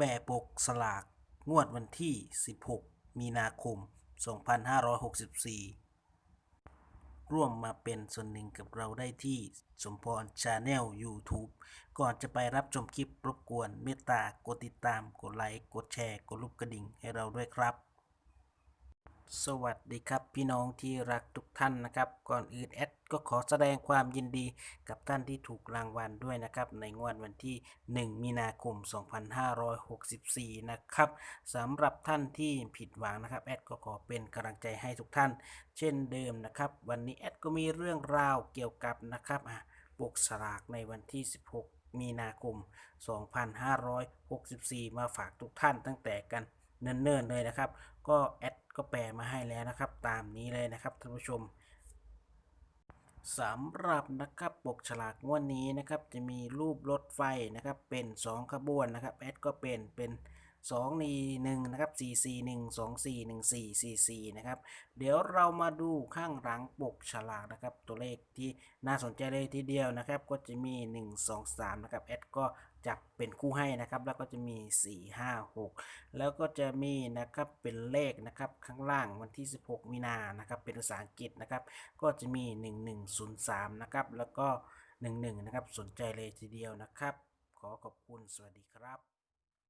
แปกสลากงวดวันที่ 16 มีนาคม 2564 ร่วมมาเป็นส่วนหนึ่งกับเราได้ที่สมพรชาแนล YouTube ก่อนจะไปรับชมคลิปรบกวนเมตตากดติดตาม กดไลค์ กดแชร์ กดรูปกระดิ่งให้เราด้วยครับ สวัสดีครับพี่น้องที่รักทุกท่านนะครับ ก่อนอื่นแอดก็ขอแสดงความยินดีกับท่านที่ถูกรางวัลด้วยนะครับ ในงวดวันที่ 1 มีนาคม 2564 นะครับสำหรับท่านที่ผิดหวังนะครับแอดก็ขอเป็นกำลังใจให้ทุกท่าน เช่นเดิมนะครับ วันนี้แอดก็มีเรื่องราวเกี่ยวกับนะครับอะปกสลากในวันที่ 16 มีนาคม 2564 มาฝากทุกท่านตั้งแต่กันเนิ่นๆเลยนะครับ ก็แอด ก็แปลมาให้แล้วนะครับ ตามนี้เลยนะครับท่านผู้ชมสำหรับนะครับปกฉลากงวดนี้นะครับจะมีรูปรถไฟนะครับเป็น 2 ขบวนนะครับแอดก็เป็นเป็น 2นี1นะครับ4 4 1 2 4 1 4 4 4นะครับ เดี๋ยวเรามาดูข้างหลังปกฉลากนะครับ ตัวเลขที่น่าสนใจเลยทีเดียวนะครับ ก็จะมี 1 2 3 นะครับแอดก็จับเป็นคู่ให้นะครับ แล้วก็จะมี 4 5 6 แล้วก็จะมีนะครับเป็นเลขนะครับข้างล่างวันที่ 16 มีนานะครับเป็นภาษาอังกฤษนะครับ ก็จะมี 1103 นะครับ แล้วก็ 11 นะครับ สนใจเลยทีเดียวนะครับ ขอขอบคุณสวัสดีครับ